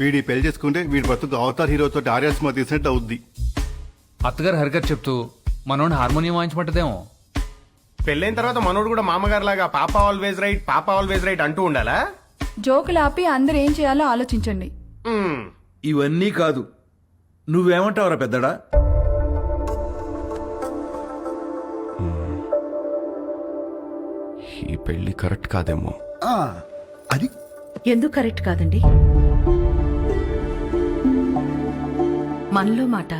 వీడి పెళ్ళి చేసుకుంటే వీడి బతుకు అవతార్ హీరోతో ఆర్యా సినిమా తీసినట్టు అవుద్ది. అత్తగారు హరిగారు చెప్తూ మనోడిని హార్మోనియం వాయించమంటదేమో. పెళ్ళైన తర్వాత మనోడు కూడా మామగారు లాగా పాప ఆల్వేజ్ రైట్ పాప ఆల్వేజ్ రైట్ అంటూ ఉండాలా? జోకులు ఆపి అందరు ఏం చేయాలో ఆలోచించండి. ఇవన్నీ కాదు. నువ్వేమంటావురా పెద్దడా? ఈ పెళ్ళి కరెక్ట్ కాదేమో. అది ఎందుకు కరెక్ట్ కాదండి? మనలో మాట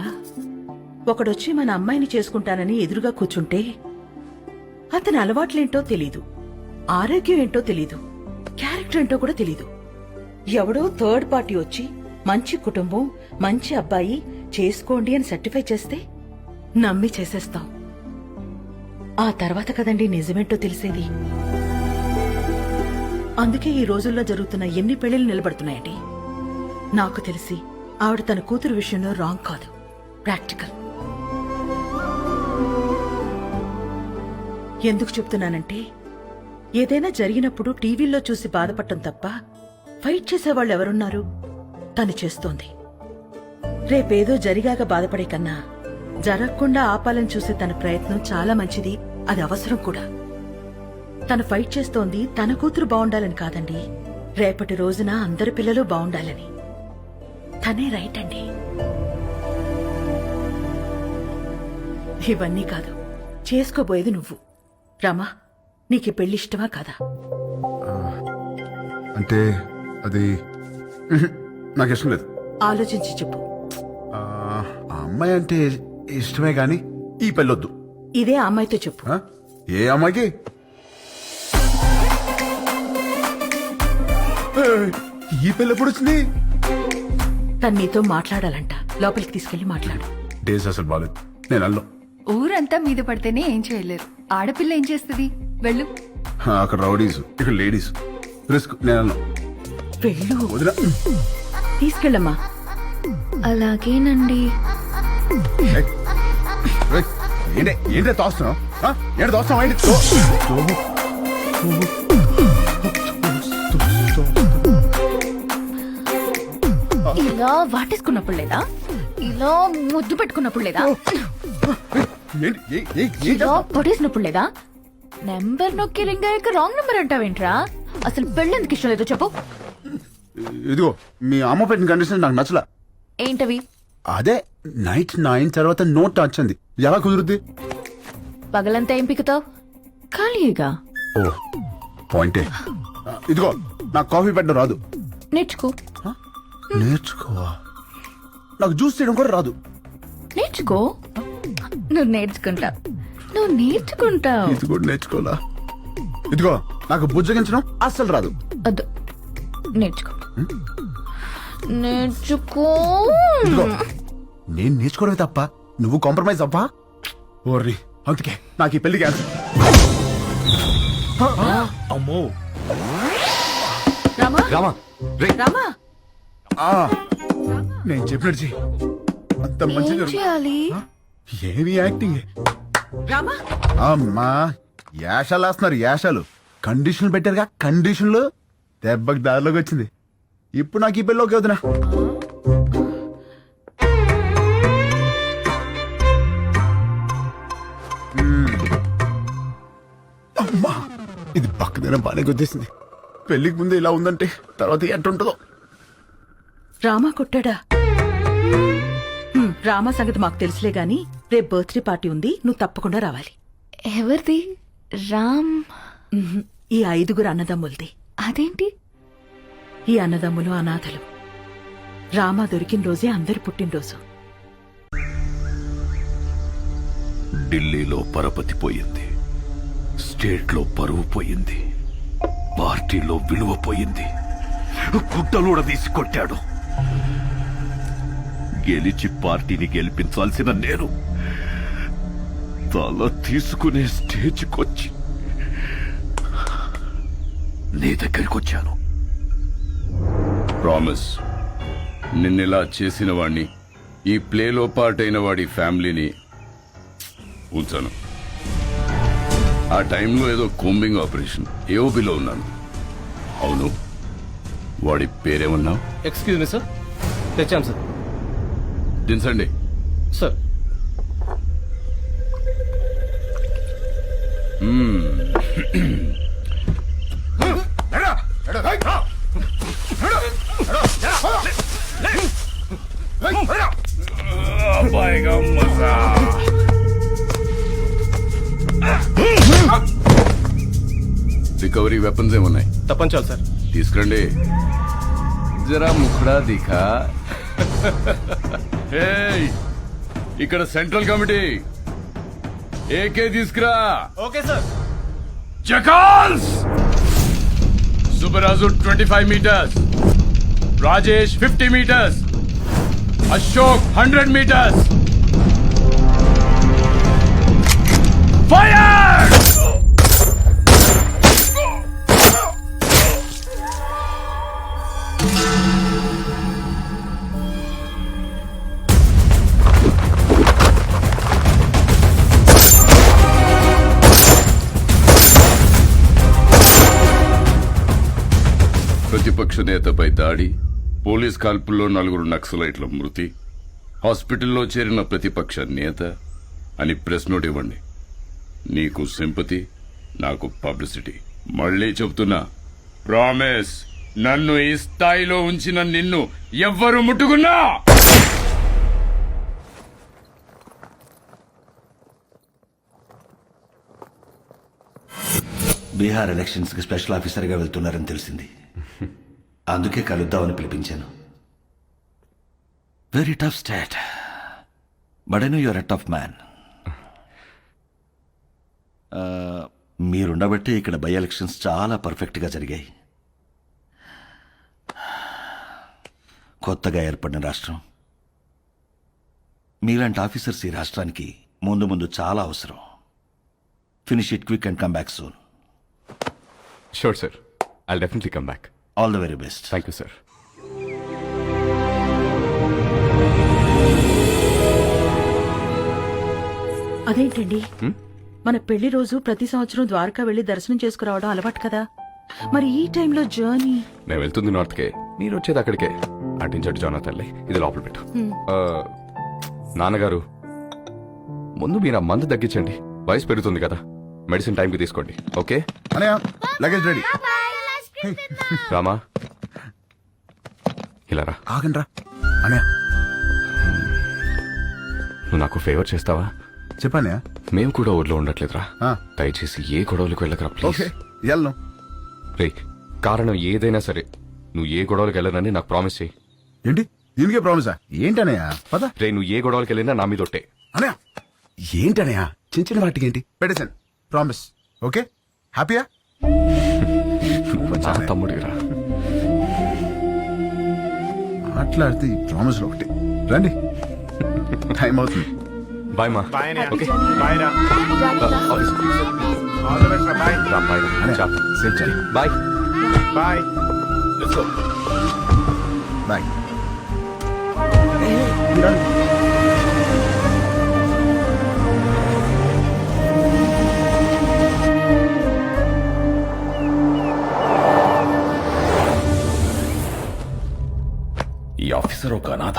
ఒకడొచ్చి మన అమ్మాయిని చేసుకుంటానని ఎదురుగా కూర్చుంటే అతని అలవాట్లేంటో తెలీదు ఆరోగ్యం ఏంటో తెలీదు క్యారెక్టర్ ఏంటో కూడా తెలీదు. ఎవడో థర్డ్ పార్టీ వచ్చి మంచి కుటుంబం మంచి అబ్బాయి చేసుకోండి అని సర్టిఫై చేస్తే నమ్మి చేసేస్తాం. ఆ తర్వాత కదండి నిజమేంటో తెలిసేది? అందుకే ఈ రోజుల్లో జరుగుతున్న ఎన్ని పెళ్ళిలు నిలబడుతున్నాయండి? నాకు తెలిసి ఆవిడ తన కూతురు విషయంలో రాంగ్ కాదు. ప్రాక్టికల్. ఎందుకు చెప్తున్నానంటే ఏదైనా జరిగినప్పుడు టీవీల్లో చూసి బాధపడటం తప్ప ఫైట్ చేసేవాళ్ళు ఎవరున్నారు తను చేస్తోంది. రేపేదో జరిగాక బాధపడే కన్నా జరగకుండా ఆపాలని చూసే తన ప్రయత్నం చాలా మంచిది. అది అవసరం కూడా. తను ఫైట్ చేస్తోంది. తన కూతురు బాగుండాలని కాదండి. రేపటి రోజున అందరి పిల్లలు బాగుండాలని తనే రైట్ అండి. ఇవన్నీ కాదు. చేసుకోబోయేది నువ్వు. రామా నీకు ఈ పెళ్ళి ఇష్టమా కాదా? అంటే అది నాకు ఇష్టం లేదు. ఆలోచించి చెప్పు. ఆ అమ్మాయి అంటే ఇష్టమే గాని ఈ పెళ్ళొద్దు. ఇదే ఆ అమ్మాయితో చెప్పు. ఆ? ఏ అమ్మాయికి? ఏయ్, ఈ పెళ్ళి ఎప్పుడు వచ్చింది? తను నీతో మాట్లాడాలంట. లోపలికి తీసుకెళ్ళి మాట్లాడు. డేస్ అసలు బాలేదు. నేను అల్లం ఊరంతా మీద పడితేనే ఏం చేయలేరు. ఆడపిల్ల ఏం చేస్తుంది? వెళ్ళు. అక్కడ రౌడీస్ ఇక్కడ లేడీస్. రిస్క్ నేను అల్లం వెళ్ళు. వదిన. తీసుకెళ్ళమ్మా. అలాగేనండి. ఏయ్, ఏంటి ఏంటి తోస్తున్నావు? ఏంటి తోస్తున్నావు? ఏంటి? ఇలా వాటేసుకున్నప్పుడు లేదా? ఇలా ముద్దు పెట్టుకున్నప్పుడు లేదా? ఇలా? పొడేసినప్పుడు లేదా? నెంబర్ నొక్కి రింగ్ అయ్యాక రాంగ్ నెంబర్ అంటావేంట్రా? అసలు పెళ్ళెందుకు ఇష్టం లేదో చెప్పు. ఇదిగో మీ అమ్మ పెట్టిన కండిషన్ నాకు నచ్చలా. ఏంటవి? అదే నైట్ నైన్ తర్వాత నోట్ టచ్ అంది ఎలా కుదురుద్ది? పగలంతా ఏం పికుతావు? ఖాళీగా. ఓ పాయింటే ఇదిగో నాకు కాఫీ పెట్టడం రాదు. నేర్చుకో. నేర్చుకోవా? నాకు జ్యూస్ చేయడం కూడా రాదు. నేర్చుకో. నువ్వు నేర్చుకుంటావు నువ్వు నేర్చుకుంటావు. ఇది కూడా నేర్చుకోవాలా? ఇదిగో నాకు బుజ్జగించడం అస్సలు రాదు. అద్దు నేర్చుకో. నేర్చుకో. ఇదిగో నేను నేర్చుకోవడమే తప్ప నువ్వు కాంప్రమైజ్ అవ్వా? ఓర్రి అందుకే నాకు ఈ పెళ్ళి క్యాన్సిల్. అమ్మో. రామా? రామా రే. రామా? ఆ, నేను చెప్పినట్టు చెయ్యి. అంత మంచి ఏం చేయాలి? ఏమి యాక్టింగ్? రామా? అమ్మా యాషాలు వేస్తున్నారు యాషాలు. కండిషన్లు పెట్టారుగా కండిషన్లు. దెబ్బకి దారిలోకి వచ్చింది. ఇప్పుడు నాకు ఈ పెళ్ళి ఓకే వదినా. మ్మ్. అమ్మా ఇది పక్కదైనా బాగానే గుద్దేసింది పెళ్ళికి ముందు ఇలా ఉందంటే తర్వాత ఎట్టుంటుందో రామా కొట్టాడా? హ్మ్, రామా సంగతి మాకు తెలుసులే గాని రేపు బర్త్డే పార్టీ ఉంది నువ్వు తప్పకుండా రావాలి. ఎవరిది? రామ్? ఈ ఐదుగురు అన్నదమ్ములది. అదేంటి? ఈ అన్నదమ్ములు అనాథలు. రామా దొరికిన రోజే అందరి పుట్టినరోజు. ఢిల్లీలో పరపతి పోయింది. స్టేట్లో పరువు పోయింది. పార్టీలో విలువ పోయింది. గుడ్డలూడ తీసి కొట్టాడు. గెలిచి పార్టీని గెలిపించాల్సిన నేను. తల తీసుకునే స్టేజ్కొచ్చి నీ దగ్గరికి వచ్చాను ప్రామిస్. నిన్నెలా చేసిన వాణ్ణి ఈ ప్లేలో పార్ట్ అయిన వాడి ఫ్యామిలీని ఉంచాను ఆ టైంలో ఏదో కోంబింగ్ ఆపరేషన్ ఏఓబిలో ఉన్నాను. అవును? వాడి పేరేమన్నావు? Excuse me sir. తెచ్చాం సార్. దించండి. సార్. రికవరీ వెపన్స్ ఏమున్నాయి తప్పంచాలి సార్. తీసుకురండి. జరా ముఖడా దిఖా? ఏయ్, ఇక్కడ సెంట్రల్ కమిటీ. ఏకే తీసుకురా. Okay sir. Jackals Subbaraju twenty five meters. Rajesh fifty meters. Ashok hundred meters. Fire! ప్రతిపక్ష నేతపై దాడి పోలీస్ కాల్పుల్లో నలుగురు నక్సలైట్ల మృతి హాస్పిటల్లో చేరిన ప్రతిపక్ష నేత అని ప్రెస్ నోట్ ఇవ్వండి. నీకు సింపతి నాకు పబ్లిసిటీ. మళ్ళీ చెప్తున్నా ప్రామిస్ నన్ను ఈ స్థాయిలో ఉంచిన నిన్ను ఎవ్వరు ముట్టుకున్నా! బీహార్ ఎలక్షన్స్కి స్పెషల్ ఆఫీసర్గా వెళ్తున్నారని తెలిసింది. అందుకే కలుద్దామని పిలిపించాను. Very tough start but I know your a tough man మీరుండబట్టి ఇక్కడ బై ఎలక్షన్స్ చాలా పర్ఫెక్ట్గా జరిగాయి. కొత్తగా ఏర్పడిన రాష్ట్రం. మీలాంటి ఆఫీసర్స్ ఈ రాష్ట్రానికి ముందు ముందు చాలా అవసరం. Finish it quick and come back soon sure sir I definitely come back all the very best thank you sir అదేంటండి? మన పెళ్ళి రోజు ప్రతి సంవత్సరం ద్వారకా వెళ్ళి దర్శనం చేసుకురావడం అలవాటు కదా? మరి ఈ టైంలో జర్నీ? నేను వెళ్తుంది నార్త్ కే మీరు వచ్చేది అక్కడికే. అటించట్టు జానా తల్లి ఇది లోపల పెట్టు. ఆ, నాన్నగారు ముందు మీరు ఆ మందు తగ్గించండి. వయసు పెరుగుతుంది కదా. మెడిసిన్ టైంకి తీసుకోండి. Okay? Anaya luggage ready. Rama? ఇలా రా. ఆగండి రా అనయా నువ్వు నాకు ఫేవర్ చేస్తావా? చెప్పానయా మేము కూడా ఊర్లో ఉండట్లేదురా. ఆ. దయచేసి ఏ గొడవలకు వెళ్ళకరా ప్లీజ్ ఓకే వెళ్ళను రే కారణం ఏదైనా సరే నువ్వు ఏ గొడవలకు వెళ్ళనని నాకు ప్రామిస్ చేయి. ఏంటి? దీనికే ప్రామిసా ఏంటనయా పద. రే నువ్వు ఏ గొడవలకు వెళ్ళినా నా మీద ఒట్టే. అనయా ఏంటనయా చిన్న చిన్న వాటికి ఏంటి? పెట్టేశాను. Promise okay? హ్యాపీయా నువ్వు నా మాట్లాడితే ఈ ప్రామిస్లో ఒకటి. రండి. టైం అవుతుంది. బాయ్ మా బాయ్ ఓకే బాయ్ రా ఆఫీస్ ఆల్ ద బెస్ట్ రా బాయ్ రా బాయ్ అనయా చా సేఫ్ చేయండి bye bye let's go bye ఈ ఆఫీసర్ ఒక అనాథ.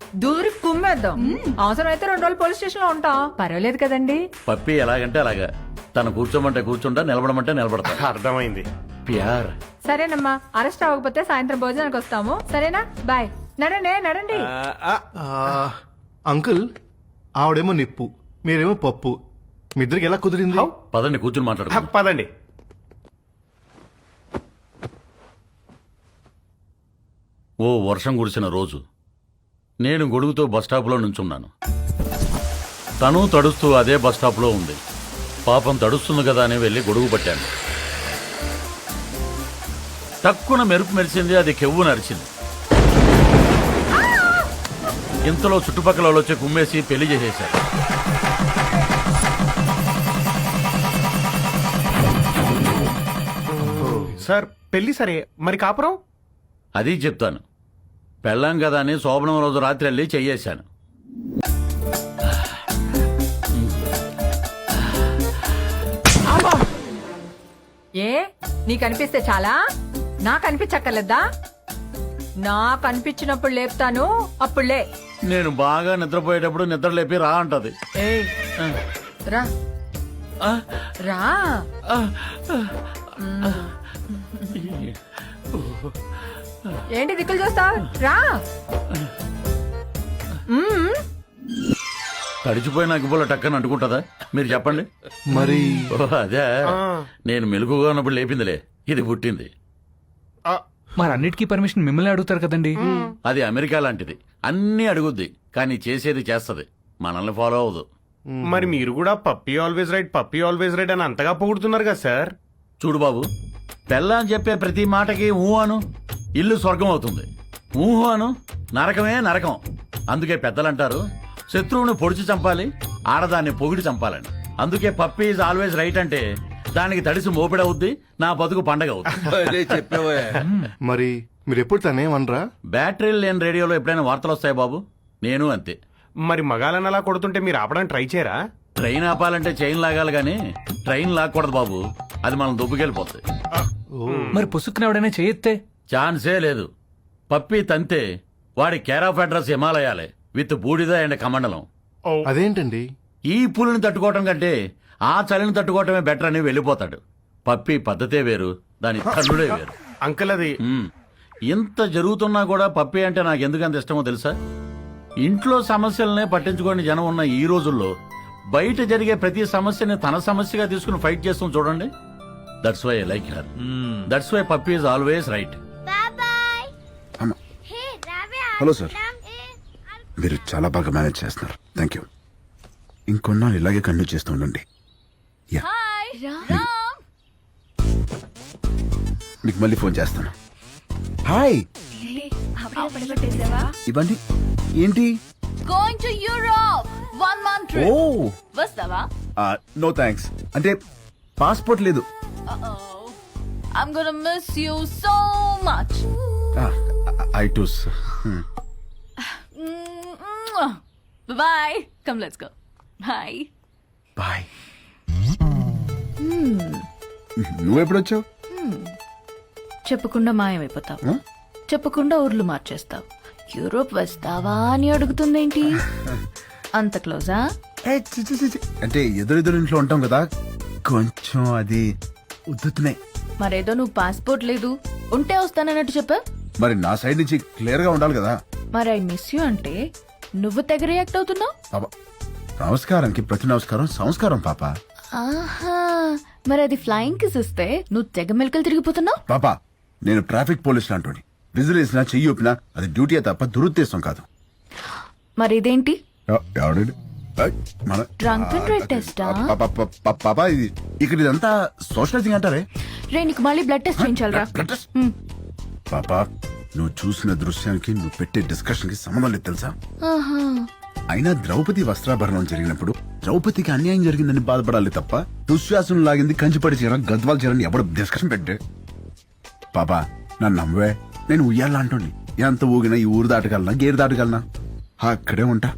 దూరి కుమ్మేద్దాం అవసరం అయితే రెండు రోజులు పోలీస్ స్టేషన్లో ఉంటాం. పర్వాలేదు కదండి. పప్పి ఎలాగంటే అలాగా. తను కూర్చోమంటే కూర్చుంటా నిలబడమంటే నిలబడతా. అర్థమైంది. ప్యార్. సరేనమ్మా అరెస్ట్ అవ్వకపోతే సాయంత్రం భోజనానికి వస్తాము. సరేనా? బాయ్. నడండి నడండి. అంకుల్ ఆవిడేమో నిప్పు మీరేమో పప్పు. మీ ఇద్దరికి ఎలా కుదిరింది? పదండి కూర్చుని మాట్లాడు పదండి. ఓ వర్షం కురిసిన రోజు. నేను గొడుగుతో బస్టాప్లో నుంచున్నాను. తను తడుస్తూ అదే బస్టాప్లో ఉంది. పాపం తడుస్తుంది కదా అని వెళ్ళి గొడుగు పట్టాను. తక్కువ మెరుపు మెరిసింది అది కెవ్వు నరిచింది. ఇంతలో చుట్టుపక్కల వాళ్ళు వచ్చి కుమ్మేసి పెళ్ళి చేసేశారు. సార్ పెళ్ళి సరే మరి కాపురం? అది చెప్తాను. పెళ్ళాం కదా అని శోభనం రోజు రాత్రి వెళ్ళి చెయ్యేశాను. ఏ? నీకు అనిపిస్తే చాలా? నాకు అనిపించక్కర్లేదా? నాకు అనిపించినప్పుడు లేపుతాను అప్పుడు లే. నేను బాగా నిద్రపోయేటప్పుడు నిద్ర లేపి రా అంటది. ఏయ్. రా. రా. ఏంటి దిక్కులు చూస్తావు రా. తడిచిపోయిన అగ్గిపుల్ల టక్కని అంటుకుంటుందా? మీరు చెప్పండి. మరి? అదే. నేను మెలుగుగా ఉన్నప్పుడు లేపిందిలే. ఇది పుట్టింది. మరి అన్నిటికీ పర్మిషన్ మిమ్మల్ని అడుగుతారు కదండి. అది అమెరికా లాంటిది. అన్నీ అడుగుద్ది కానీ చేసేది చేస్తది. మనల్ని ఫాలో అవ్వదు. మరి మీరు కూడా puppy always right puppy always right అని అంతగా పొగుడుతున్నారు కదా సార్ చూడు బాబు పెళ్ళాం చెప్పే ప్రతి మాటకి ఊ అను. ఇల్లు స్వర్గం అవుతుంది. ఊహు అను నరకమే నరకం. అందుకే పెద్దలంటారు శత్రువుని పొడిచి చంపాలి ఆడదాన్ని పొగిడి చంపాలని. అందుకే పప్పి ఈజ్ ఆల్వేస్ రైట్ అంటే దానికి తడిసి మోపిడవుద్ది నా బతుకు పండగ చెప్పావా. మరి మీరు ఎప్పుడు తనేమనరా? బ్యాటరీలు లేని రేడియోలో ఎప్పుడైనా వార్తలు వస్తాయి బాబు? నేను అంతే. మరి మగాలని అలా కొడుతుంటే మీరు ఆపడానికి ట్రై చేయరా? ట్రైన్ ఆపాలంటే చైన్ లాగాలి కానీ ట్రైన్ లాక్కూడదు బాబు. అది మనం దుబ్బుకెళ్ళిపోతుంది మరి పుసుక్కున ఎవడైనా చేయొత్తే? ఛాన్సే లేదు. పప్పి తంతే వాడి కేర్ ఆఫ్ అడ్రస్ హిమాలయాలే విత్ బూడిద అండ్ కమండలం. అదేంటండి? ఈ పులిని తట్టుకోవటం కంటే ఆ చలిని తట్టుకోవటమే బెటర్ అని వెళ్ళిపోతాడు. పప్పి పద్ధతే వేరు దాని తల్లుడే వేరు. అంకుల్ అది. ఇంత జరుగుతున్నా కూడా పప్పి అంటే నాకు ఎందుకు అంత ఇష్టమో తెలుసా? ఇంట్లో సమస్యలనే పట్టించుకోని జనం ఉన్న ఈ రోజుల్లో బయట జరిగే ప్రతి సమస్యని తన సమస్యగా తీసుకుని ఫైట్ చేస్తాం చూడండి. That's why like her that's why puppy is always right. Hello sir మీరు చాలా బాగా మేనేజ్ చేస్తున్నారు. థ్యాంక్ యూ ఇంకొన్నాళ్ళు ఇలాగే కంటిన్యూ చేస్తూ ఉండండి. యా మీకు మళ్ళీ ఫోన్ చేస్తాను. హాయ్ ఇవ్వండి. ఏంటి? Going to Europe one month ఓ వస్తావా? నో థ్యాంక్స్ అంటే పాస్పోర్ట్ లేదు. I'm gonna miss you so much I too bye. Come let's go bye bye. నువ్వు ఎప్పుడు వచ్చావు చెప్పకుండా మాయమైపోతావు? చెప్పకుండా ఊర్లు మార్చేస్తావు. యూరోప్ వస్తావా అని అడుగుతుందేంటి? అంత క్లోజా. అంటే ఎదురెదురు ఇంట్లో ఉంటాం కదా కొంచెం అది ఉద్దుతున్నాయి. మరేదో నువ్వు పాస్పోర్ట్ లేదు. ఉంటే వస్తానన్నట్టు చెప్పా మరి నా సైడ్ నుంచి క్లియర్గా ఉండాలి కదా? మరి ఐ మిస్ యూ అంటే నువ్వు తెగ రియాక్ట్ అవుతున్నావు? పాప నమస్కారానికి ప్రతి నమస్కారం సంస్కారం పాప. ఆహా మరి అది ఫ్లయింగ్ కిస్ ఇస్తే నువ్వు తెగ మెలకలు తిరిగిపోతున్నావు? పాప నేను ట్రాఫిక్ పోలీస్ లాంటి విజిల్ వేసినా చెయ్యి ఊపినా అది డ్యూటీ తప్ప దురుద్దేశం కాదు. మరి ఇదేంటి? ఎవ- ఎవడండి? ఏయ్, మన Drunk and drive test ఆ? పా- పా- పా- పా- పాప ఇది ఇక్కడ ఇదంతా సోషలైజింగ్ అంటారే? రే నీకు మళ్ళీ బ్లడ్ టెస్ట్ చేయించాలరా. Blood test? పాప నువ్వు చూసిన దృశ్యానికి నువ్వు పెట్టే డిస్కషన్కి సంబంధం లేదు తెలుసా? ఆహా. అయినా ద్రౌపది వస్త్రాభరణం జరిగినప్పుడు ద్రౌపదికి అన్యాయం జరిగిందని బాధపడాలి తప్ప దుశ్శాసనం లాగింది కంచిపడి చీర గద్వాల చీరని ఎవడు డిస్కషన్ పెట్టే పాపా నన్ను నమ్మవే. నేను ఉయ్యాలా అంటోండి. ఎంత ఊగినా ఈ ఊరు దాటగలనా గేరు దాటగలనా? అక్కడే ఉంటా.